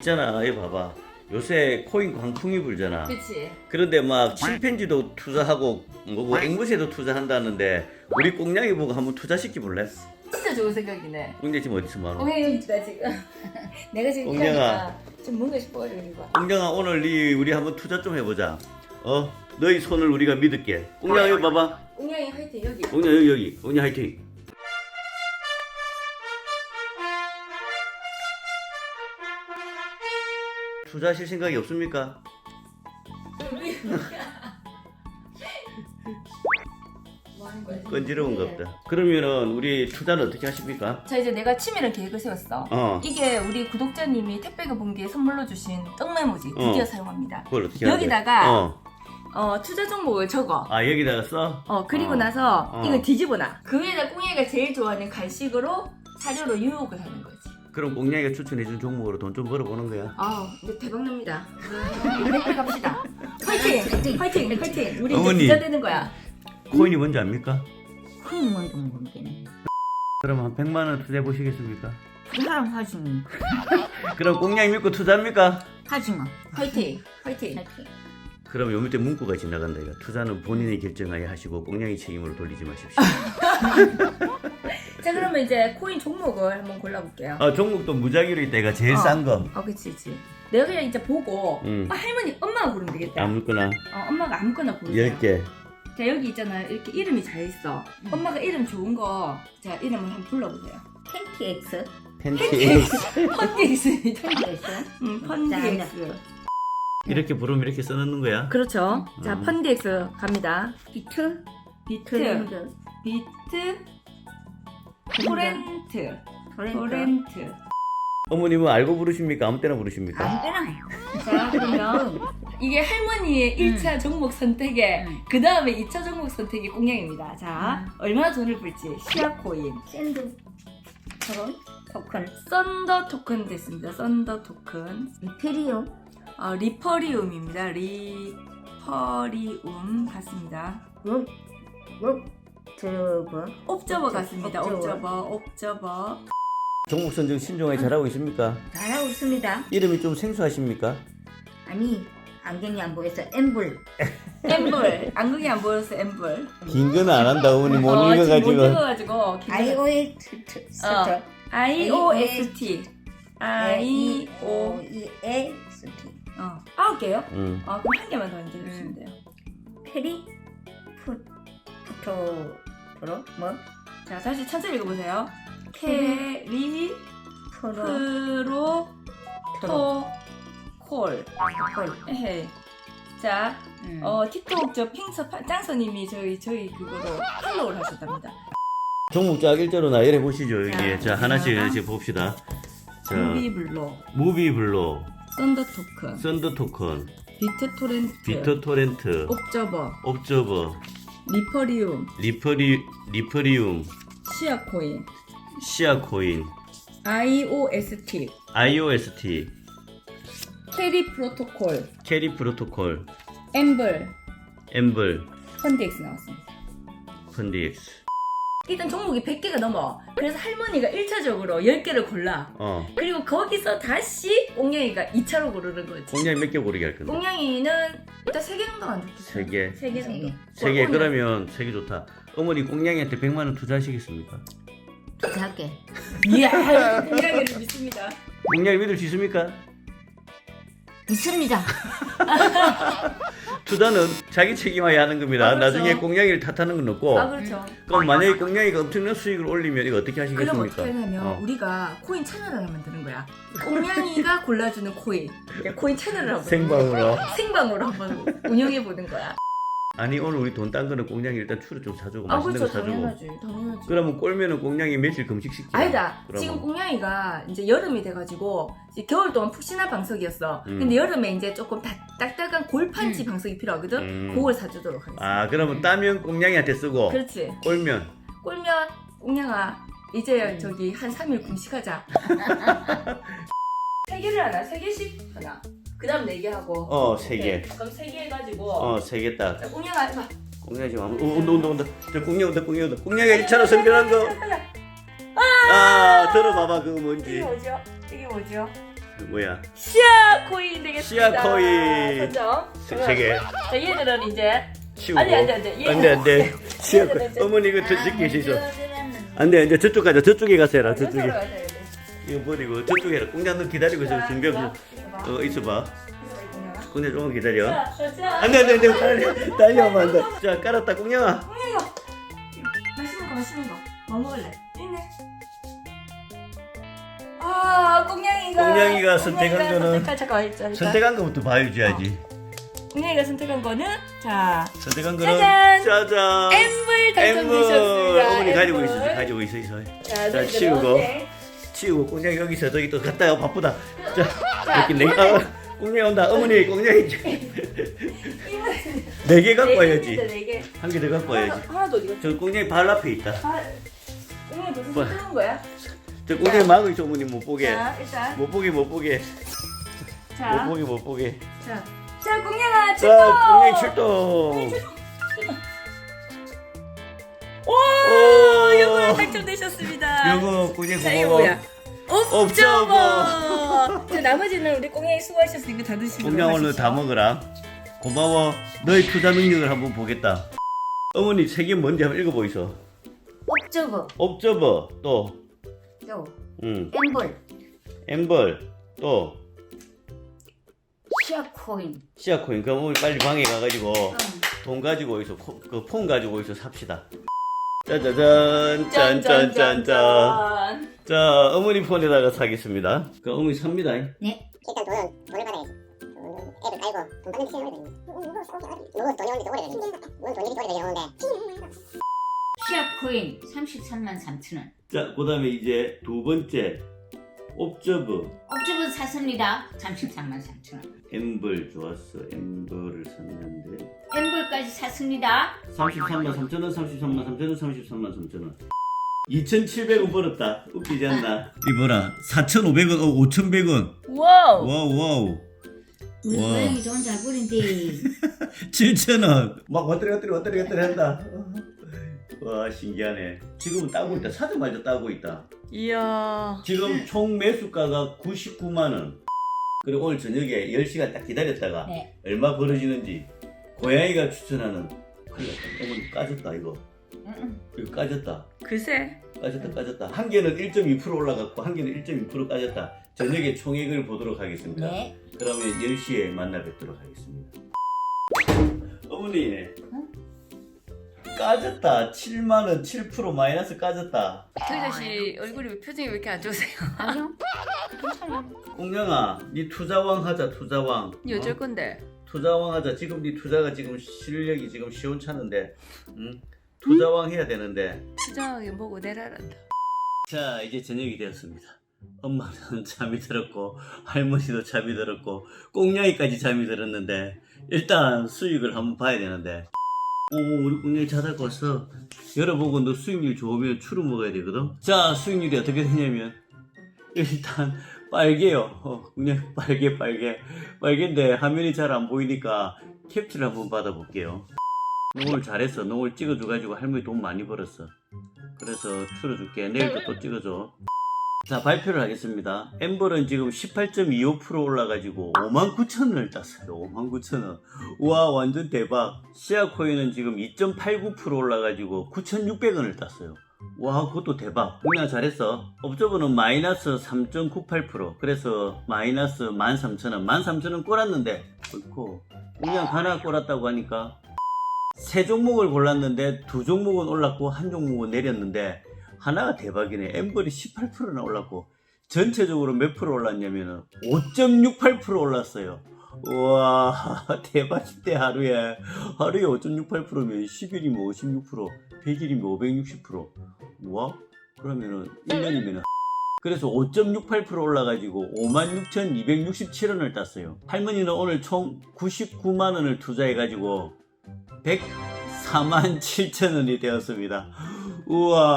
있잖아, 이 봐봐. 요새 코인 광풍이 불잖아. 그치. 그런데 막 침팬지도 투자하고 뭐고 앵무새도 투자한다는데 우리 꽁냥이 보고 한번 투자시켜 볼래? 진짜 좋은 생각이네. 꽁냥 지금 어디서? 꽁냥이 여기 있다 지금. 내가 지금 꽁냥아. 일하니까 좀 뭔가 싶어가지고. 꽁냥아 오늘 니 우리 한번 투자 좀 해보자. 어? 너희 손을 우리가 믿을게. 꽁냥 여기 봐봐. 꽁냥이 화이팅 여기. 꽁냥 여기 여기. 꽁냥 화이팅. 투자하실 생각이 없습니까? 건지러운가 보다. 그러면은 우리 투자는 어떻게 하십니까? 자 이제 내가 치밀한 계획을 세웠어. 어. 이게 우리 구독자님이 택배가 본게 선물로 주신 떡메모지 드디어 어. 사용합니다. 그걸 어떻게? 여기다가 어. 어 투자 종목을 적어. 아 여기다가 써? 어 그리고 어. 나서 어. 이걸 뒤집어놔. 그 위에다 꽁이가 제일 좋아하는 간식으로 사료로 유혹을 하는 거지. 그럼 꽁냥이가 추천해준 종목으로 돈 좀 벌어보는 거야. 아 이제 대박 납니다. 택배 갑시다. 화이팅! 화이팅! 화이팅! 우리 어머니. 이제 부자 되는 거야. 코인이 뭔지 압니까? 큰 뭔지 모르겠네. 그럼 한 100만 원 투자해 보시겠습니까? 그 사람 하지 마. 그럼 꽁냥이 믿고 투자합니까? 하지 마. 화이팅! 화이팅! 그럼 요 밑에 문구가 지나간다 이거. 투자는 본인이 결정하여 하시고 꽁냥이 책임으로 돌리지 마십시오. 자 그러면 이제 코인 종목을 한번 골라볼게요. 아 종목도 무작위로 있다가 제일 어. 싼 거. 아 그치 그치. 내가 그냥 이제 보고 음. 아, 할머니 엄마가 고르면 되겠다. 아무거나 어, 엄마가 아무거나 고르세요. 10개. 자 여기 있잖아 이렇게 이름이 잘 있어. 음. 엄마가 이름 좋은 거 자 이름을 한번 불러보세요. 팬티엑스. 팬티. 펀디엑스입니다. 팬티엑스. 음, 펀디엑스. 이렇게 부르면 이렇게 써놓는 거야. 그렇죠. 자 음. 펀디엑스 갑니다. 비트. 비트, 트렌드. 비트, 토렌트, 토렌트. 토렌트. 어머님은 알고 부르십니까? 아무 때나 부르십니까? 안 되나? 자 그러면 이게 할머니의 1차 종목 선택에 음. 그 다음에 2차 종목 선택이 공약입니다. 자 얼마나 돈을 벌지? 시아코인, 샌드. 토론. 토큰. 썬더 토큰 됐습니다. 썬더 토큰, 리페리오. 어, 리퍼리움입니다. 리퍼리움 같습니다. 롭. 롭. 드러버. 옵저버 같습니다. 옵저버. 옵저버. 종목 선정 신중하게 잘하고 있습니까? 잘하고 있습니다. 이름이 좀 생소하십니까? 아니 안경이 안 보여서 엠블. 엠블 안경이 안 보여서 엠블. 긴 거는 안 한다 어머니 못 어, 지금 못 읽어가지고. 읽어가지고 기다려. IOS 스터. I O S T I O E S T. 어 아홉 개요? 응. 아 그럼 한 개만 더 이제 주시면 돼요. 페리. 푸. 푸토. 프로. 뭐? 자 다시 천천히 읽어보세요. 캐리 프로. 프로 프로. 토 콜 콜. 에헤이. 자, 음. 어 틱톡 저 핑서 파- 짱서님이 저희 저희 그거로 팔로우를 하셨답니다. 종목 쫙 일자로 나열해 보시죠 여기. 자, 자 하나씩 하나. 하나씩 봅시다. 자 무비블로, 무비블로, 썬더 토큰, 썬더 토큰, 비트 토렌트, 비터 토렌트, 옵저버, 옵저버, 리퍼리움, 리퍼리 리퍼리움, 시아코인, 시아코인, IOST, IOST, 캐리 프로토콜, 캐리 프로토콜, 엠블, 엠블, 펀디엑스 나왔습니다. 펀디엑스. 일단 종목이 100개가 넘어. 그래서 할머니가 1차적으로 10개를 골라. 어. 그리고 거기서 다시 꽁냥이가 2차로 고르는 거지. 공략 몇개 고르게 할 건데? 꽁냥이는 일단 3개 정도만 좋겠어. 세 개. 3개 세 정도. 개. 세 개. 오늘 그러면 세 개 좋다. 어머니 공략이한테 100만 원 투자하시겠습니까? 투자할게. 이야, 꽁냥이를 믿습니다. 공략 믿을 수 있습니까? 있습니다. 투자는 자기 책임하에 하는 겁니다. 아, 그렇죠. 나중에 공략이를 탓하는 건 없고. 아, 그렇죠. 그럼 만약에 공략이가 엄청난 수익을 올리면 이거 어떻게 그럼 하시겠습니까? 어떻게 하냐면 어. 우리가 코인 채널을 하면 되는 거야. 꽁냥이가 골라주는 코인. 그러니까 코인 채널을 한번 생방으로. 생방으로 한번 운영해 보는 거야. 아니 오늘 우리 돈 딴 거는 공략이 일단 추를 좀 사주고 아 맛있는 그렇죠 거 사주고. 당연하지 당연하지. 그러면 꼴면은 공략이 며칠 금식시켜. 아니다. 그러면. 지금 꽁냥이가 이제 여름이 돼가지고 이제 겨울 동안 푹신한 방석이었어. 음. 근데 여름에 이제 조금 딱, 딱딱한 골판지 음. 방석이 필요하거든. 음. 그걸 사주도록 하겠습니다. 아 그러면 따면 공략이한테 쓰고 그렇지. 꼴면 꼴면 꽁냥아 이제 음. 저기 한 3일 금식하자. 세 개를 하나, 세 개씩 하나. 그다음 네 개 하고. 어세 개. 네, 그럼 세 개 해가지고. 어 세 개 딱. 자, 꽁냥아 해봐. 공략이 지금 한번- 어, 온다 온다 온다. 저 공략 온다 공략 온다. 공략이 1차로 선별한 거. 아 들어봐봐 그거 이게 뭔지. 뭐죠? 이게 뭐죠? 뭐야? 시아 코인 되겠습니다. 시아 코인. 선정. 세, 세 개. 자 얘들은 이제 치우고. 아니, 안 돼, 안 돼. 얘- 안돼 안돼. 치워. 얘들은 이제- 어머니 이거 더 아, 짓기 있어. 안돼 이제 저쪽 가자. 저쪽에 가서 해라. 저쪽으로 저쪽에. 이거 버리고 저쪽에. 공장도 기다리고 있어. 준비하고. 어 있어봐. 공장 조금 기다려. 안돼 안돼 안돼. 빨리 달려오면 안돼. 자 깔았다 공장아. 맛있는 거 맛있는 거. 뭐 먹을래? 있네. 아, 꽁냥이가 꽁냥이가 선택한 꽁냥이가 거는- 선택한 잠깐만 있자. 일단. 선택한 거부터 봐줘야지. 꽁냥이가 선택한 거는 자 선택한 거는 짜잔! 짜잔. 엠블 당첨되셨습니다. 어머니 가지고 엠블. 있어. 가지고 있어 있어. 자, 자, 치우고. 넣었네. 치우고 꽁냥 여기서 저기 또 갔다 와 바쁘다. 자 자, 여기 내가 꽁냥 온다. 어머니 꽁냥이 네 개 갖고 와야지. 네 개. 한 개 더 갖고 와야지. 하나, 하나도 어디 갔어? 저 꽁냥이 발 앞에 있다. 아, 꽁냥이 무슨 뭐. 선택한 거야? 저 꽁냥이 막고 있어 어머니 못 보게. 자, 일단 못 보게 못 보게. 자, 못 보게 못 보게. 자, 자, 꽁냥아 출동. 자 꽁냥이 출동. 오, 오. 요거 당첨되셨습니다. 요거 꽁냥 자, 이거 고마워. 뭐야? 옵저버. 자, 나머지는 우리 꽁냥이 수고하셨으니까 다 드시고 꽁냥 오늘 다 먹어라. 고마워. 너의 투자 능력을 한번 보겠다. 어머니 책이 뭔지 한번 읽어보이소. 옥저버, 옵저버 또또 음, 엠볼, 엠벌 또 시아코인. 시아코인 그럼 우리 빨리 방에 가가지고 응. 돈 가지고 있어 그폰 가지고 있어 삽시다 짜자잔 짠짠짠 짠 자 어머니 폰에다가 사겠습니다 그 어머니 삽니다 네. 일단 돈은 돈을 받아야지. 음, 앱을 깔고 돈 받는 게 시간이 오래 걸리네. 누구 돈이 오는데 오래 걸리네. 누군 돈 일이 오래 걸리는데. 시아코인 33만 3천 원. 자그 다음에 이제 두 번째 옵저버 옥저버 샀습니다. 33만 3천 원. 엠벌 좋았어 엠벌을 샀는데 엠볼까지 샀습니다. 33만 3천원 33만 3천원 33만 3천원 2,700원 벌었다 웃기지 않나 이봐라 4,500원 어 5,100원 와우. 와우 와우 우리 와. 고양이 돈잘 버린데. 7,000원 막 왔다리 갔다리 왔다리 갔다리 한다 와 신기하네. 지금은 따고 있다. 사자마자 따고 있다. 이야. 지금 총 매수가가 99만 원. 그리고 오늘 저녁에 10시간 딱 기다렸다가 네. 얼마 벌어지는지 고양이가 추천하는 큰일 났다. 어머니 까졌다 이거. 응, 이거 까졌다. 글쎄. 까졌다 까졌다. 한 개는 1.2% 올라갔고 한 개는 1.2% 까졌다. 저녁에 총액을 보도록 하겠습니다. 네. 그러면 10시에 만나 뵙도록 하겠습니다. 어머니 까졌다 7만 원 7% 마이너스 까졌다 트위저 씨 얼굴이 왜 표정이 왜 이렇게 안 좋으세요? 아니요. 괜찮아요. 꽁냥아 니 투자왕 하자 투자왕 이 어쩔 어? 건데? 투자왕 하자 지금 니 투자가 지금 실력이 지금 시원찮은데 응? 투자왕 해야 되는데 수정하게 보고 내려란다. 자 이제 저녁이 되었습니다 엄마는 잠이 들었고 할머니도 잠이 들었고 꽁냥이까지 잠이 들었는데 일단 수익을 한번 봐야 되는데 오 우리 꽁냥이 자다 껐어. 열어보고 너 수익률 좋으면 추루 먹어야 되거든. 자 수익률이 어떻게 되냐면 일단 빨개요. 어, 그냥 빨개 빨개. 빨개인데 화면이 잘 안 보이니까 캡처를 한번 받아볼게요. 농을 잘했어 농을 찍어줘가지고 할머니 돈 많이 벌었어. 그래서 틀어줄게. 내일도 또 찍어줘 자 발표를 하겠습니다. 엠벌은 지금 18.25% 올라가지고 59,000원을 땄어요. 59,000원 우와 완전 대박. 시아코인은 지금 2.89% 올라가지고 9,600원을 땄어요. 와 그것도 대박. 그냥 잘했어. 업저버는 마이너스 3.98% 그래서 마이너스 13,000원. 13,000원 꼬랐는데. 그렇고. 그냥 하나 꼬랐다고 하니까 세 종목을 골랐는데 두 종목은 올랐고 한 종목은 내렸는데 하나가 대박이네. 엠벌이 18%나 올랐고 전체적으로 몇 프로 올랐냐면은 5.68% 올랐어요. 우와 대박인데 하루에 하루에 5.68%면 10일이면 56% 100일이면 560% 우와 그러면은 1년이면은 그래서 5.68% 올라가지고 56,267원을 땄어요. 할머니는 오늘 총 99만 원을 투자해가지고 104만 7천 원이 되었습니다. 우와.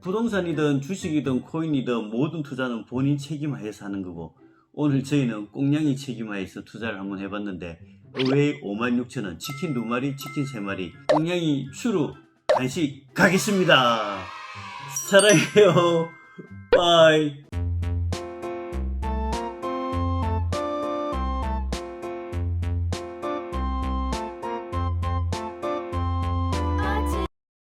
부동산이든 주식이든 코인이든 모든 투자는 본인 책임하에서 하는 거고 오늘 저희는 꽁냥이 책임하에서 투자를 한번 해봤는데 의외의 5만 6천 원 치킨 두 마리 치킨 세 마리 꽁냥이 추루 간식 가겠습니다. 사랑해요. 바이.